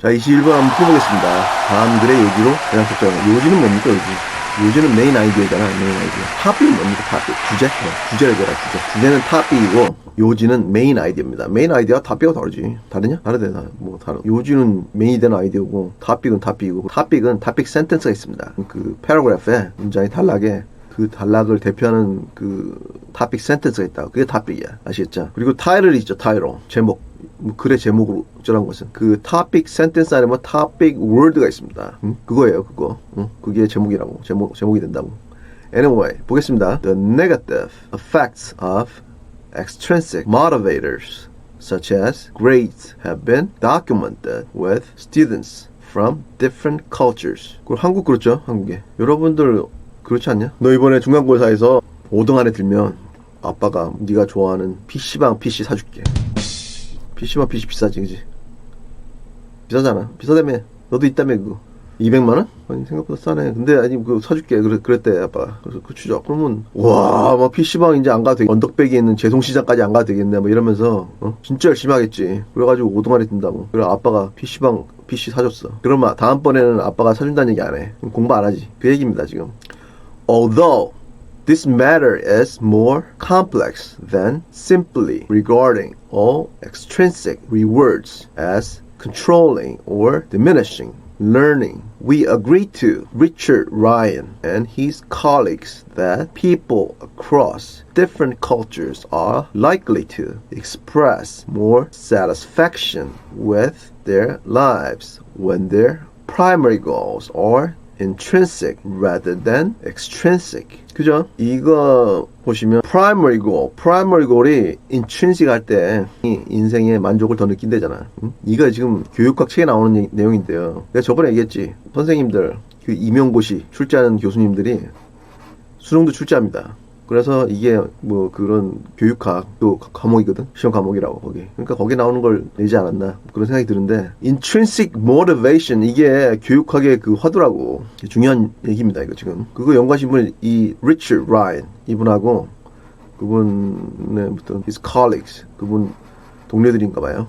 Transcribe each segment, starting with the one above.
자, 21번 한번 풀어보겠습니다. 다음 글의 얘기로 그냥 적잖아요. 요지는 뭡니까, 요지? 요지는 메인 아이디어잖아, 메인 아이디어. 탑이 뭡니까, 탑이? 주제? 어, 주제를 줘라, 주제. 주제는 탑이고, 요지는 메인 아이디어입니다. 메인 아이디어와 탑비가 다르지. 다르냐? 다르대, 다. 뭐, 다르. 요지는 메인이 되는 아이디어고, 탑빅은 탑빅이고, 탑빅은 탑빅 센텐스가 있습니다. 그 패러그래프에 문장이 단락에 그 단락을 대표하는 그 탑픽 센텐스가 있다. 그게 탑픽이야. 아시겠죠? 그리고 타이틀이 있죠. 타이틀. 제목. 뭐 글의 제목으로 어쩌라는 것은 그 탑픽 센텐스 안에 뭐 탑픽 월드가 있습니다. 응? 그거예요. 그거. 응? 그게 제목이라고. 제목 제목이 된다고. Anyway, 보겠습니다. The negative effects of extrinsic motivators such as grades have been documented with students from different cultures. 그걸 한국 그렇죠? 한국에. 여러분들 그렇지 않냐? 너 이번에 중간고사에서 5등 안에 들면 아빠가 네가 좋아하는 PC방 PC 사줄게. PC방 PC 비싸지, 그지? 비싸잖아. 비싸다며. 너도 있다며, 그거. 200만 원? 아니, 생각보다 싸네. 근데, 아니, 그거 사줄게. 그래, 그랬대, 아빠가. 그래서 그 추적. 그러면, 와, 막 PC방 이제 안 가도 되겠 언덕배기에 있는 재송시장까지 안 가도 되겠네. 뭐 이러면서, 어? 진짜 열심히 하겠지. 그래가지고 5등 안에 든다고. 그래, 아빠가 PC방 PC 사줬어. 그러면 다음번에는 아빠가 사준다는 얘기 안 해. 공부 안 하지. 그 얘기입니다, 지금. Although this matter is more complex than simply regarding all extrinsic rewards as controlling or diminishing learning, we agree to Richard Ryan and his colleagues that people across different cultures are likely to express more satisfaction with their lives when their primary goals are intrinsic rather than extrinsic. 그죠? 이거 보시면 primary goal, primary goal이 intrinsic 할 때 인생의 만족을 더 느낀대잖아. 응? 이거 지금 교육학 책에 나오는 내용인데요. 내가 저번에 얘기했지. 선생님들, 그 임용고시 출제하는 교수님들이 수능도 출제합니다. 그래서 이게 뭐 그런 교육학 또 과목이거든? 시험 과목이라고 거기. 그러니까 거기 나오는 걸 내지 않았나 그런 생각이 드는데 intrinsic motivation 이게 교육학의 그 화두라고 중요한 얘기입니다 이거 지금. 그거 연구하신 분이 이 Richard Ryan 이분하고 그분의 어떤 his colleagues 그분 동료들인가 봐요.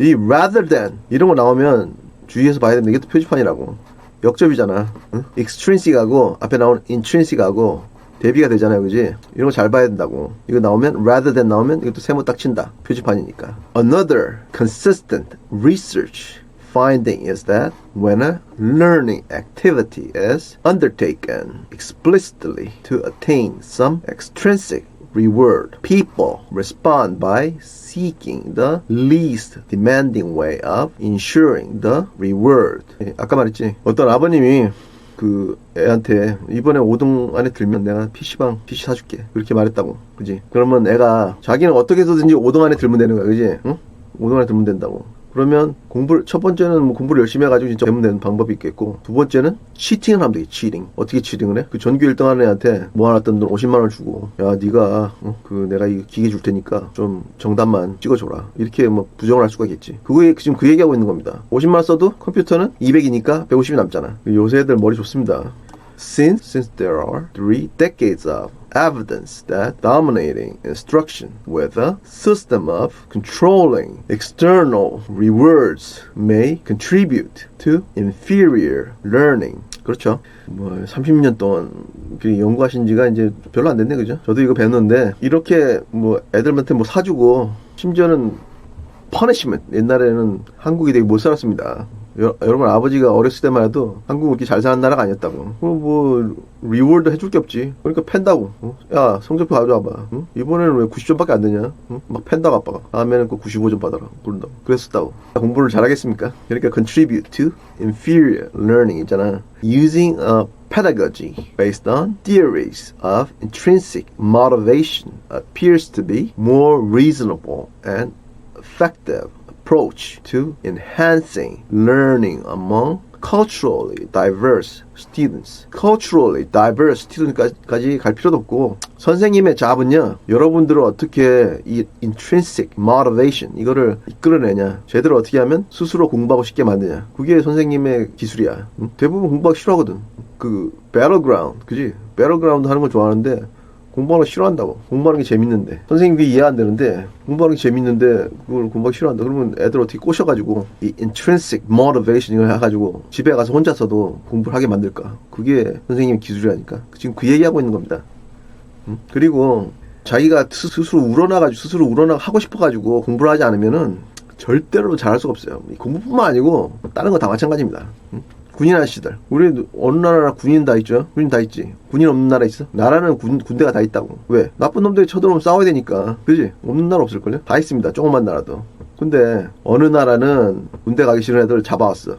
이 rather than 이런 거 나오면 주의해서 봐야 되는데 이게 또 표지판이라고. 역접이잖아. 응? extrinsic하고 앞에 나오는 intrinsic하고 대비가 되잖아요, 그지? 이런 거 잘 봐야 된다고. 이거 나오면 rather than 나오면 이것도 세모 딱 친다. 표지판이니까. Another consistent research finding is that when a learning activity is undertaken explicitly to attain some extrinsic reward, people respond by seeking the least demanding way of ensuring the reward. 예, 아까 말했지. 어떤 아버님이 그 애한테 이번에 5등 안에 들면 내가 PC방 PC 사줄게. 그렇게 말했다고. 그지? 그러면 애가 자기는 어떻게 해서든지 5등 안에 들면 되는 거야. 그지? 응? 5등 안에 들면 된다고 그러면 공부를 첫 번째는 뭐 공부를 열심히 해가지고 진짜 되는 방법이 있겠고 두 번째는 치팅을 하면 되겠지 치팅 어떻게 치팅을 해? 그 전교 1등 하는 애한테 모아놨던 돈 50만 원 주고 야 네가 어? 그 내가 이 기계 줄 테니까 좀 정답만 찍어줘라. 이렇게 뭐 부정을 할 수가 있겠지. 그거에 지금 그 얘기하고 있는 겁니다. 50만 원 써도 컴퓨터는 200이니까 150이 남잖아. 요새 애들 머리 좋습니다. Since, since there are three decades of evidence that dominating instruction with a system of controlling external rewards may contribute to inferior learning. 그렇죠. 뭐 30년 동안 그 연구하신 지가 이제 별로 안 됐네, 그죠? 저도 이거 배웠는데 이렇게 뭐 애들한테 뭐 사주고 심지어는 퍼니시먼 옛날에는 한국이 되게 못 살았습니다. 여, 여러분 아버지가 어렸을 때만 해도 한국 그렇게 잘 사는 나라가 아니었다고. 그럼 뭐 리월드 해줄 게 없지. 그러니까 팬다고. 어? 야 성적표 가져와봐. 응? 이번에는 왜 90점밖에 안 되냐? 응? 막 팬다고 아빠가. 다음에는 꼭 95점 받아라. 그런다고. 그랬었다고. 공부를 잘하겠습니까? 그러니까 contribute to inferior learning 있잖아. Using a pedagogy based on theories of intrinsic motivation appears to be more reasonable and effective approach to enhancing learning among culturally diverse students. culturally diverse student까지 갈 필요도 없고 선생님의 잡은요. 여러분들을 어떻게 이 intrinsic motivation 이거를 이끌어내냐. 제대로 어떻게 하면 스스로 공부하고 싶게 만드냐. 그게 선생님의 기술이야. 응? 대부분 공부하기 싫어하거든. 그 battleground 그지? battleground 하는 걸 좋아하는데 공부하는 거 싫어한다고. 공부하는 게 재밌는데. 선생님 그게 이해 안 되는데, 공부하는 게 재밌는데, 그걸 공부하기 싫어한다. 그러면 애들 어떻게 꼬셔가지고, 이 intrinsic motivation 이걸 해가지고, 집에 가서 혼자서도 공부를 하게 만들까. 그게 선생님 기술이라니까. 지금 그 얘기하고 있는 겁니다. 음? 그리고, 자기가 스- 스스로 우러나가지고, 스스로 우러나 하고 싶어가지고 공부를 하지 않으면은, 절대로 잘할 수가 없어요. 이 공부뿐만 아니고, 다른 거 다 마찬가지입니다. 음? 군인 아저씨들. 우리 어느 나라 군인 다 있죠? 군인 다 있지. 군인 없는 나라 있어? 나라는 군, 군대가 다 있다고. 왜? 나쁜 놈들이 쳐들어오면 싸워야 되니까. 그지? 없는 나라 없을걸요? 다 있습니다. 조그만 나라도. 근데 어느 나라는 군대 가기 싫은 애들 잡아왔어.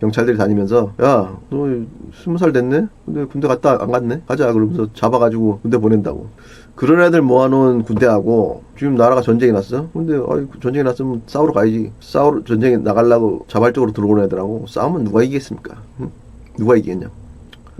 경찰들이 다니면서 야 너 스무 살 됐네? 근데 군대 갔다 안 갔네? 가자 그러면서 잡아가지고 군대 보낸다고 그런 애들 모아놓은 군대하고 지금 나라가 전쟁이 났어? 근데 아이 전쟁이 났으면 싸우러 가야지 싸우러 전쟁에 나가려고 자발적으로 들어오는 애들하고 싸우면 누가 이기겠습니까? 응? 누가 이기겠냐?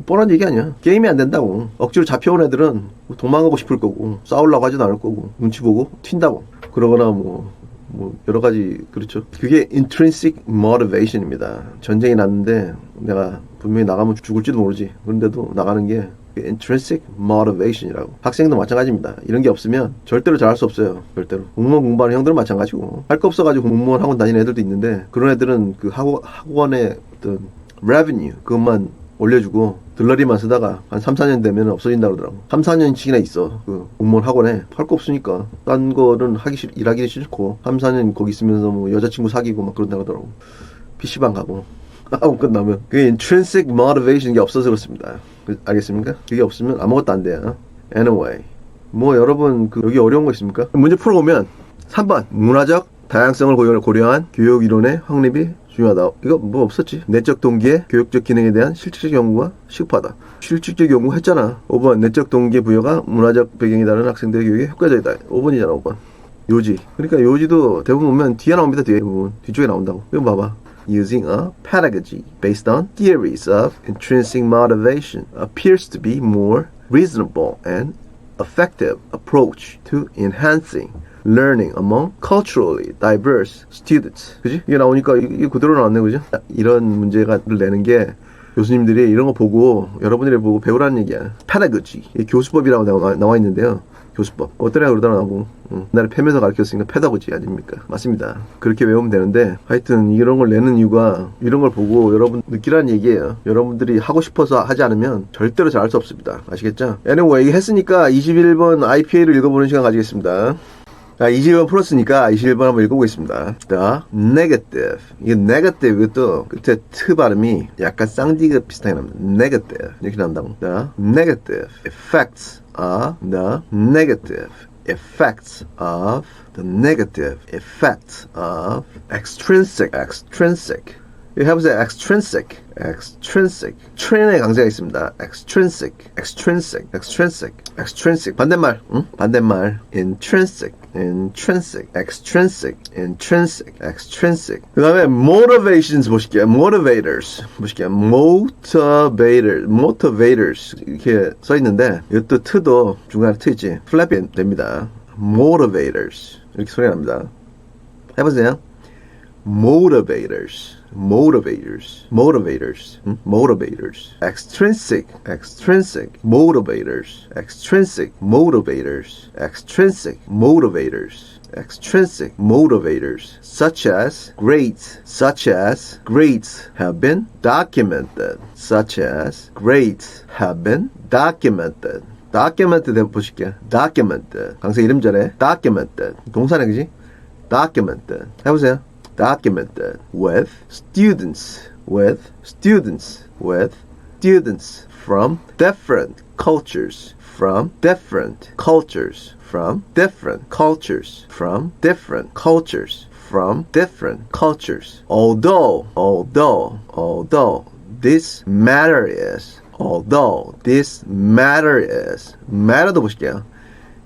뻔한 얘기 아니야. 게임이 안 된다고. 억지로 잡혀온 애들은 도망가고 싶을 거고, 싸우려고 하지도 않을 거고, 눈치 보고 튄다고. 그러거나 뭐, 뭐, 여러 가지, 그렇죠. 그게 intrinsic motivation입니다. 전쟁이 났는데, 내가 분명히 나가면 죽을지도 모르지. 그런데도 나가는 게, intrinsic motivation이라고. 학생도 마찬가지입니다. 이런 게 없으면 절대로 잘할 수 없어요. 절대로. 공무원 공부하는 형들은 마찬가지고. 할 거 없어가지고 공무원 학원 다니는 애들도 있는데, 그런 애들은 그 학원, 학원의 어떤 revenue, 그것만 올려주고 들러리만 쓰다가 한 3, 4년 되면 없어진다 그러더라고. 3, 4년씩이나 있어. 그 공무원 학원에 할거 없으니까 딴 거는 하기 싫, 일하기 싫고 3, 4년 거기 있으면서 뭐 여자친구 사귀고 막 그런다 그러더라고. PC방 가고 하고 끝나면 그게 intrinsic motivation 게 없어서 그렇습니다. 그- 알겠습니까? 그게 없으면 아무것도 안 돼요. Anyway. 뭐 여러분 그 여기 어려운 거 있습니까? 문제 풀어보면 3번 문화적 다양성을 고려- 고려한 교육 이론의 확립이 중요하다. 이거 뭐 없었지? 내적 동기의 교육적 기능에 대한 실질적 연구가 시급하다. 실질적 연구 했잖아. 5번 내적 동기 부여가 문화적 배경이 다른 학생들의 교육에 효과적이다. 5번이잖아 5번. 요지. 그러니까 요지도 대부분 보면 뒤에 나옵니다. 뒤에 부분. 뒤쪽에 나온다고. 이거 봐봐. Using a pedagogy based on theories of intrinsic motivation appears to be more reasonable and effective approach to enhancing learning among culturally diverse students. 그지? 이게 나오니까 이- 이게 그대로 나왔네, 그죠? 이런 문제가 내는 게 교수님들이 이런 거 보고 여러분들이 보고 배우라는 얘기야. 이게 교수법이라고 나와, 나와 있는데요. 교수법. 어떤 애가 그러더라고. 응. 옛날에 폐면서 가르쳤으니까 페다고지 아닙니까? 맞습니다. 그렇게 외우면 되는데 하여튼 이런 걸 내는 이유가 이런 걸 보고 여러분 느끼라는 얘기예요. 여러분들이 하고 싶어서 하지 않으면 절대로 잘할 수 없습니다. 아시겠죠? anyway 했으니까 21번 IPA를 읽어보는 시간 가지겠습니다. 자, 21번 풀었으니까 21번 한번 읽어보겠습니다. The negative. 이게 negative, 이것도 끝에 트 발음이 약간 쌍디가 비슷하게 납니다. negative. 이렇게 난다고. The negative effects of the negative effects of the negative effects of extrinsic, extrinsic. 이거 해보세요. extrinsic, extrinsic. 트렌의 강세가 있습니다. extrinsic, extrinsic, extrinsic, extrinsic. 반대말, 응? 반대말. intrinsic, intrinsic, extrinsic, intrinsic, extrinsic. 그 다음에 motivations 보실게요. motivators 보실게요. motivators, motivators 이렇게 써 있는데 이것도 트도 중간에 트 있지. 플랩이 됩니다. motivators 이렇게 소리가 납니다. 해보세요. motivators, motivators, motivators, hmm? motivators, extrinsic, extrinsic, motivators, extrinsic, motivators, extrinsic, motivators, extrinsic motivators, such as grades, such as grades have been documented, such as grades have been documented. documented 보실게요. documented. 강사 이름 전에 documented. 동사네 그지? documented. 해보세요. documented with students, with students, with students from different cultures, from different cultures, from different cultures, from different cultures, from different cultures. Although, although, although this matter is, although this matter is, matter도 보실게요.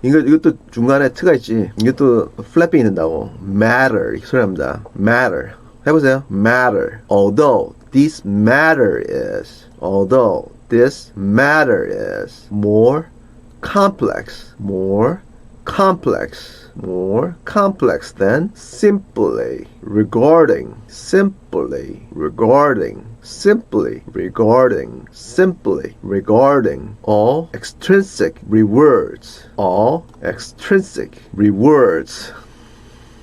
이거, 이것도 중간에 트가 있지. 이것도 플래핑이 된다고. matter. 이렇게 소리 납니다. matter. 해보세요. matter. although this matter is, although this matter is more complex, more complex, more complex than simply regarding, simply regarding simply regarding, simply regarding all extrinsic rewards, all extrinsic rewards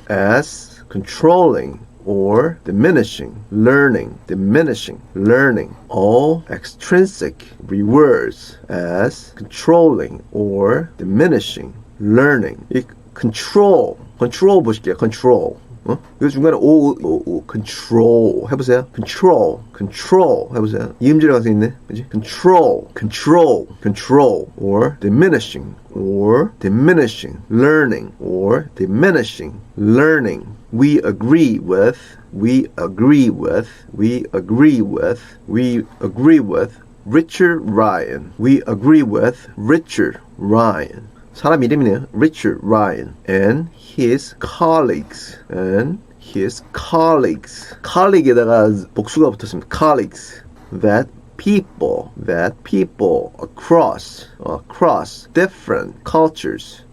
as controlling or diminishing learning, diminishing learning, all extrinsic rewards as controlling or diminishing learning. 이 control, control 보실게요. control. 어? 이거 중간에 오, 오, 오, control 해보세요. control, control 해보세요. 이음절이 가서 있네. 그지? control, control, control, or diminishing, or diminishing, learning, or diminishing, learning. We agree with, we agree with, we agree with, we agree with Richard Ryan. We agree with Richard Ryan. 사람 이름이네요. Richard Ryan and his colleagues and his colleagues. colleague에다가 복수가 붙었습니다. colleagues that people that people across across different cultures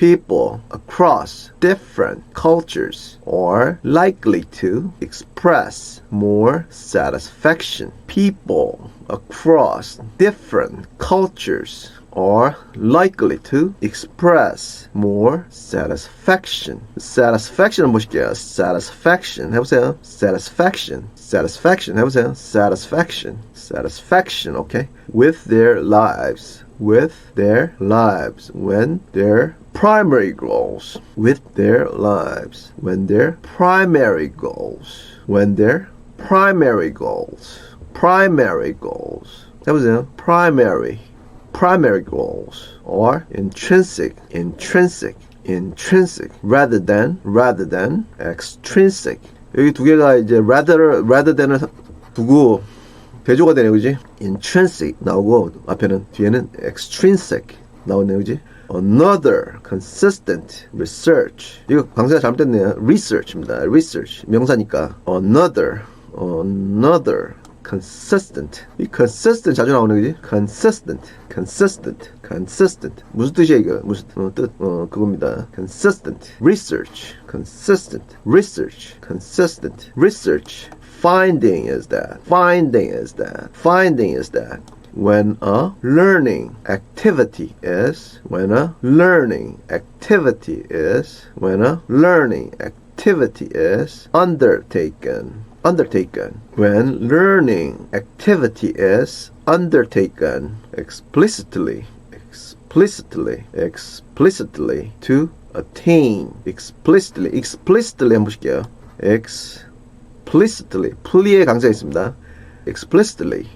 people across different cultures are likely to express more satisfaction. People across different cultures are likely to express more satisfaction. satisfaction은 보실게요. satisfaction 해보세요. satisfaction. satisfaction 해보세요. satisfaction. satisfaction, okay? With their lives. With their lives. When their primary goals. With their lives. When their primary goals. When their primary goals. Primary goals. 해보세요. primary. primary goals are intrinsic, intrinsic, intrinsic rather than rather than extrinsic. 여기 두 개가 이제 rather rather than을 두고 대조가 되네 그지? intrinsic 나오고 앞에는 뒤에는 extrinsic 나오네 그지? another consistent research 이거 방사가 잘못됐네요 research입니다 research 명사니까 another another consistent. 이 consistent 자주 나오는 거지? consistent, consistent, consistent. 무슨 뜻이야 이거? 무슨 어, 뜻? 어 그겁니다. consistent. research, consistent, research, consistent, research. Finding is that. Finding is that. Finding is that. When a learning activity is, when a learning activity is, when a learning activity is undertaken undertaken when learning activity is undertaken explicitly explicitly explicitly to attain explicitly explicitly 한번 보실게요 explicitly 플리에 강사 있습니다 explicitly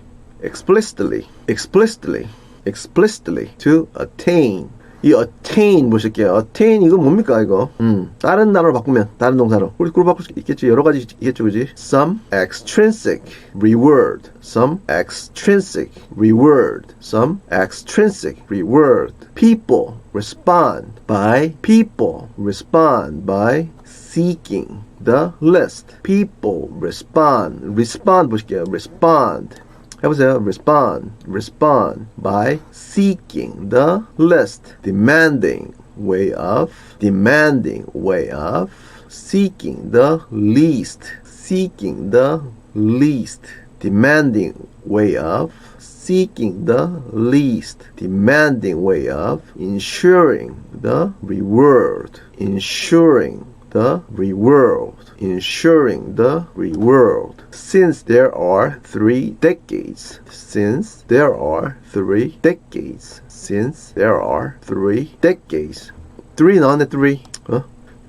explicitly explicitly explicitly to attain 이 attain 보실게요. attain 이거 뭡니까 이거? 음, 다른 단어로 바꾸면 다른 동사로 우리 그로 바꿀 수 있겠죠. 여러 가지 있겠죠, 그지? Some extrinsic reward, some extrinsic reward, some extrinsic reward. People respond by people respond by seeking the list. People respond, respond 보실게요. respond. I would say respond. Respond by seeking the list, demanding way of, demanding way of, seeking the least, seeking the least, demanding way of, seeking the least, demanding way of, ensuring the reward, ensuring the reward, ensuring the reward. Since there are three decades, since there are three decades, since there are three decades. Three 나왔네, three. 어?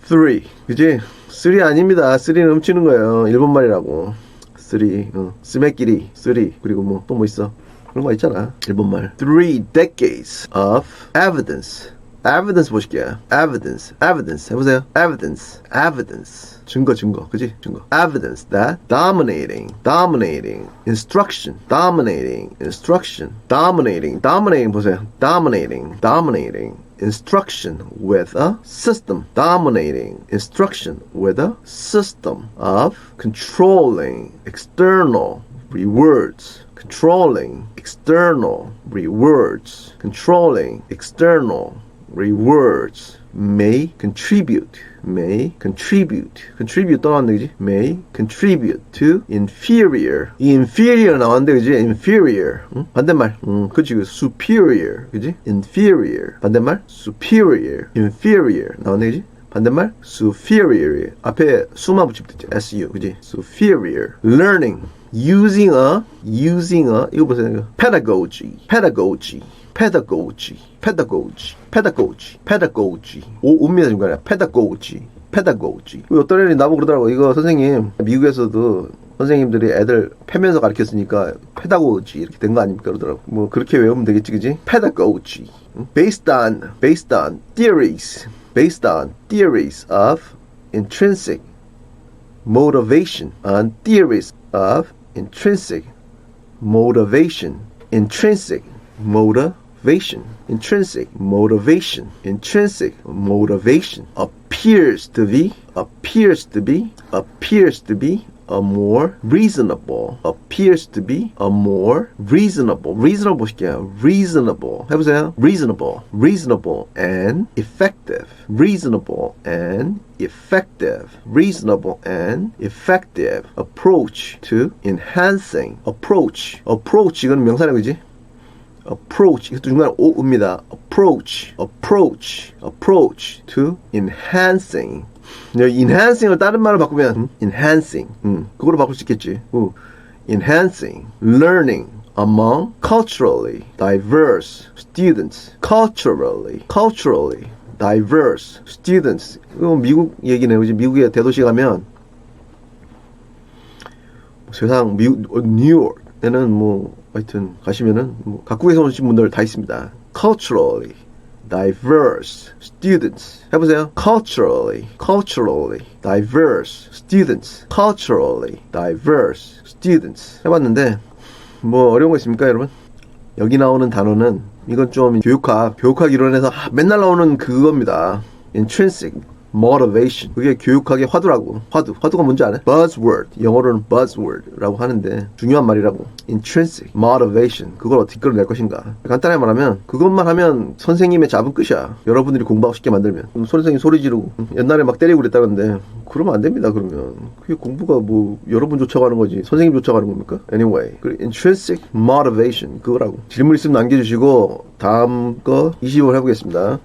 Three. 그지? Three 아닙니다. Three는 훔치는 거예요. 일본 말이라고. Three. 어. 스매끼리. Three. 그리고 뭐, 또 뭐 있어? 그런 거 있잖아. 일본 말. Three decades of evidence. evidence 보실게요. evidence, evidence 해보세요. evidence, evidence. 증거, 증거, 그지? 증거. evidence that dominating, dominating instruction, dominating instruction, dominating, dominating 보세요. dominating, dominating instruction with a system, dominating instruction with a system of controlling external rewards controlling external rewards, controlling external rewards may contribute may contribute contribute 떠나왔네 그지 may contribute to inferior 이 inferior 나왔는데 그지 inferior 응? 반대말 응 그치 그 superior 그지 inferior 반대말 superior inferior 나왔네 그지 반대말 superior 앞에 수만 붙이면 되지 su 그지 superior learning using a using a 이거 보세요 이거. pedagogy pedagogy Pedagogy pedagogy pedagogy pedagogy 오 옵니다 중간에 pedagogy pedagogy 우리 어떤 애들이 나보고 그러더라고 이거 선생님 미국에서도 선생님들이 애들 패면서 가르쳤으니까 pedagogy 이렇게 된 거 아닙니까 그러더라고 뭐 그렇게 외우면 되겠지 그지 pedagogy 응? based on based on theories based on theories of intrinsic motivation on theories of intrinsic motivation intrinsic motivation intrinsic motivation intrinsic motivation appears to be appears to be appears to be a more reasonable appears to be a more reasonable reasonable 시켜요 reasonable 해보세요 reasonable reasonable and effective reasonable and effective reasonable and effective approach to enhancing approach approach 이건 명사는 그지 approach 이것도 중간에 오입니다. approach approach approach to enhancing 여기 enhancing을 다른 말로 바꾸면 음, enhancing 음, 그거로 바꿀 수 있겠지 어, enhancing learning among culturally diverse students culturally culturally diverse students 이거 미국 얘기네 그지 미국의 대도시 가면 세상 미국 어, 뉴욕 에는 뭐 하여튼 가시면은 뭐 각국에서 오신 분들 다 있습니다. culturally diverse students 해보세요. culturally culturally diverse students culturally diverse students 해봤는데 뭐 어려운 거 있습니까 여러분? 여기 나오는 단어는 이건 좀 교육학 교육학 이론에서 아, 맨날 나오는 그겁니다. intrinsic motivation. 그게 교육학의 화두라고. 화두. 화두가 뭔지 아네? buzzword. 영어로는 buzzword라고 하는데 중요한 말이라고. Intrinsic. Motivation. 그걸 어떻게 끌어낼 것인가. 간단하게 말하면 그것만 하면 선생님의 잡은 끝이야. 여러분들이 공부하고 싶게 만들면. 그럼 선생님 소리 지르고. 옛날에 막 때리고 그랬다는데 그러면 안 됩니다 그러면. 그게 공부가 뭐 여러분 쫓아가는 거지. 선생님 쫓아가는 겁니까? anyway. 그 intrinsic motivation. 그거라고. 질문 있으면 남겨주시고 다음 거 20월 해보겠습니다